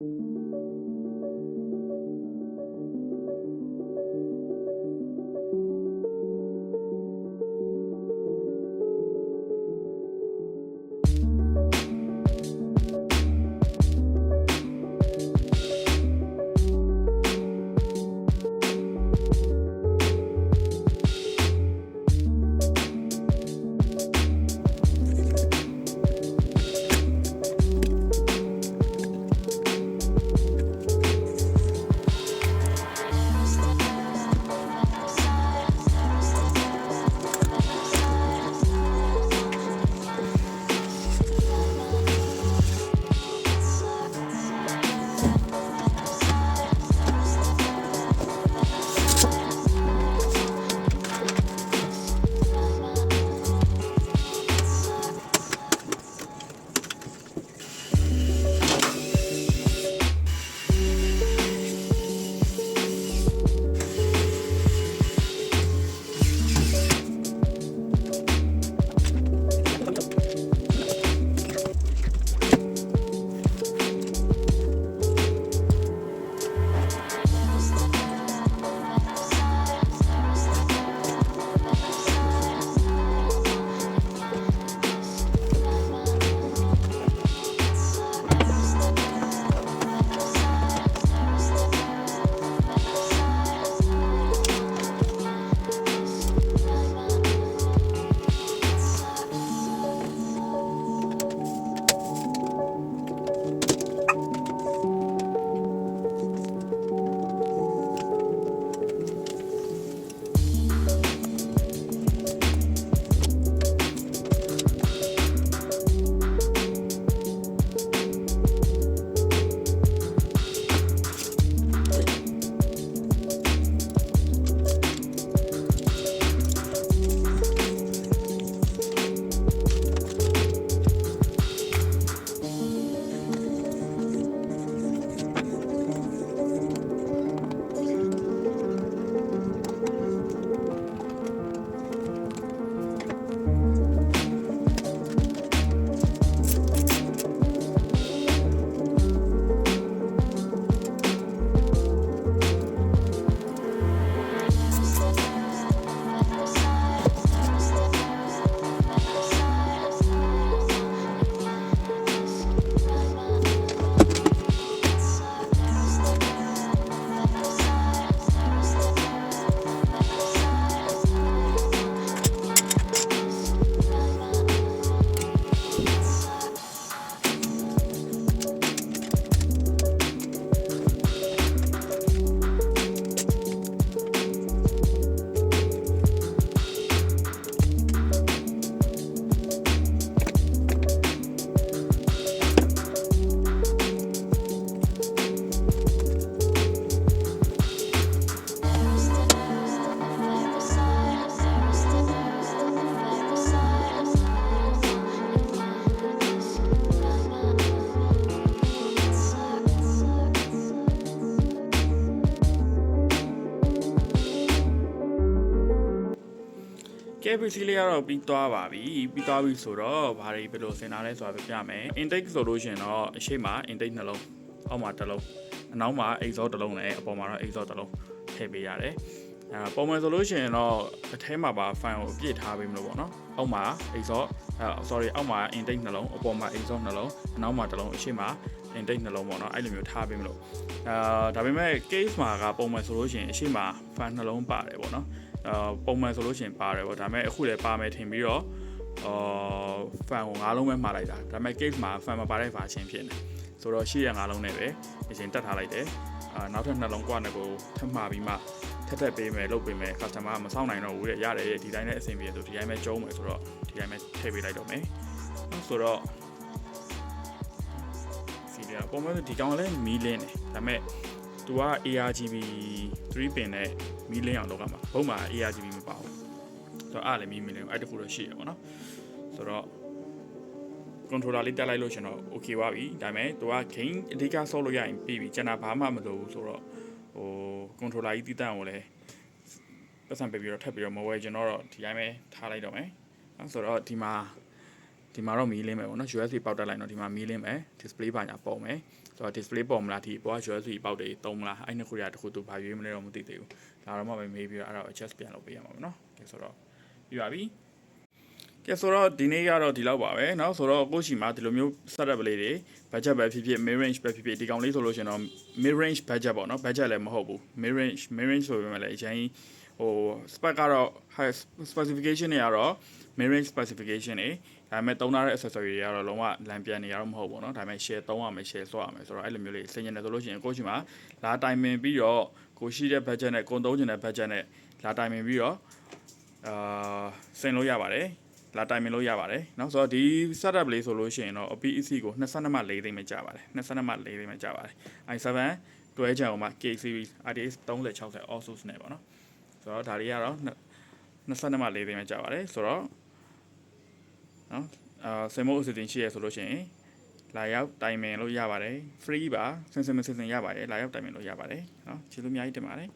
ကဲပ စ္စည်းလေးကတော့ပြီးသွားပါပြီပြီးသွားပြီဆိုတော့ဘာတွေဘယ်လိုဆင်တာလဲဆိုတာပြပြမယ် intake ဆိုလို့ရှိရင်တော့အရှိမ intake နှလုံးအောက်မှာတစ်လုံးအနောက်မှာ exhaust တစ်လုံးနဲ့အပေါ်မှာတော့ exhaust တစ်လုံးထည့်ပေးရတယ်အဲပုံမှန်ဆိုလို့ရှိရင်တော့အထဲမှာပါ file ကိုအပြည့်ထားပေးမလို့ပေါ့နော်အောက်မှာ exhaust အဲ sorry အောက်မှာ intake နှလုံးအပေါ်မှာ exhaust နှလုံးအနောက်မှာတစ်လုံးအရှိမ intake နှလုံးပေါ့နော်အဲ့လိုမျိုးထားပေးမလို့အာဒါပေမဲ့ case မှာကပုံမှန်ဆိုလို့ရှိရင်အရှိမ fan နှလုံးပါတယ်ပေါ့နော် အာပုံမှန်ဆိုလို့ရှိရင်ပါတယ်ပေါ့ဒါပေမဲ့အခုလည်းပါမယ်ထင်ပြီးတော့အာဖန်ကို၅လုံးပဲမှားလိုက်တာဒါပေမဲ့ case မှာဖန်မပါတဲ့ version ဖြစ်နေဆိုတော့ရှိရ၅လုံးနဲ့ပဲအရင်တက်ထားလိုက်တယ်အာနောက်ထပ်နှလုံးကွာနေကိုထပ်မှာပြီးမှထပ်ထပ်ပေးမယ်လုပ်ပေးမယ် customer မဆောင်နိုင်တော့ဘူးတဲ့ရတယ်ဒီတိုင်းနဲ့အဆင်ပြေဆိုဒီတိုင်းပဲကျုံးမယ်ဆိုတော့ဒီတိုင်းပဲထည့်ပေးလိုက်တော့မယ်ဆိုတော့စီရီပုံမှန်ဒီကောင်ကလည်းမီးလင်းတယ်ဒါပေမဲ့ သူက ARGB 3 pin နဲ့မီးလင်းအောင်လုပ်ရမှာဘုံမှာ ARGB မပါဘူးဆိုတော့အားလည်းမီးမလင်းဘူးအဲ့တခုတော့ရှိရပါတော့ဆိုတော့ controller လေးတက်လိုက်လို့ရှင်တော့ okay ပါပြီဒါပေမဲ့သူက gain အဓိကဆော့လို့ရရင်ပြီးပြီကျွန်တော်ဘာမှမလုပ်ဘူးဆိုတော့ဟို controller ကြီးတည်တံ့ကိုလည်းပတ်စံပေးပြီးတော့ထပ်ပြီးတော့မဝယ်ကျွန်တော်တော့ဒီတိုင်းပဲထားလိုက်တော့မယ်အဲဆိုတော့ဒီမှာ ဒီမှာတော့မီးလင်းမယ်ပေါ့နော် USB ပေါက်တက်လိုက်တော့ဒီမှာမီးလင်းမယ် display ပါညာပုံမယ် ဆိုတော့ display ပေါ်မလားဒီပေါ်က USB ပေါက်တွေတုံးမလားအဲ့နှစ်ခုရတစ်ခုသူဘာရွေးမလဲတော့မသိသေးဘူးဒါတော့မှပဲမေးပြီးတော့အဲ့ဒါကို adjust ပြန်လုပ်ပေးရမှာပေါ့နော်ကဲဆိုတော့ပြီးပါပြီကဲဆိုတော့ဒီနေ့ကတော့ဒီလောက်ပါပဲเนาะဆိုတော့ကိုယ့်ရှိမှာဒီလိုမျိုး setup လေးတွေ budget ပဲဖြစ်ဖြစ် mid range ပဲဖြစ်ဖြစ်ဒီကောင်လေးဆိုလို့ရှိရင်တော့ mid range budget ပေါ့เนาะ budget လည်းမဟုတ်ဘူး mid range mid range ဆိုပေမဲ့လည်းအရင်ဟို spec ကတော့ high specification တွေကတော့ mid range specification တွေဒါပေမဲ့သုံးထားတဲ့ accessory တွေကတော့လုံးဝလမ်းပြန်နေရတော့မဟုတ်ဘူးเนาะဒါပေမဲ့ share သုံးရမယ် share ဆွရမယ်ဆိုတော့အဲ့လိုမျိုးလေးဆင်ញင်တယ်ဆိုလို့ရှိရင်ကိုယ့်ရှိမှာလာတိုင်ပင်ပြီးတော့ကိုရှိတဲ့ budget နဲ့ကိုသုံးချင်တဲ့ budget နဲ့လာတိုင်ပင်ပြီးတော့အာဆင်လို့ရပါတယ်လာတိုင်ပင်လို့ရပါတယ်เนาะဆိုတော့ဒီ setup လေးဆိုလို့ရှိရင်တော့ OPEC ကို22မှ4သိန်းပဲကြာပါတယ်22မှ4သိန်းပဲကြာပါတယ် i7 12 channel မှာ K series RTX 3060 Asus နဲ့ပေါ့နော်ဆိုတော့ဒါတွေကတော့22မှ4သိန်းပဲကြာပါတယ်ဆိုတော့ နော်အာဆင်မိုးအစီအစဉ်ရှိရဆိုလို့ရှိရင်လာရောက်တိုင်ပင်လို့ရပါတယ် free ပါဆင်ဆင်မဆင်ဆင်ရပါတယ်လာရောက်တိုင်ပင်လို့ရပါတယ်နော်ကျေးဇူးအများကြီးတင်ပါတယ်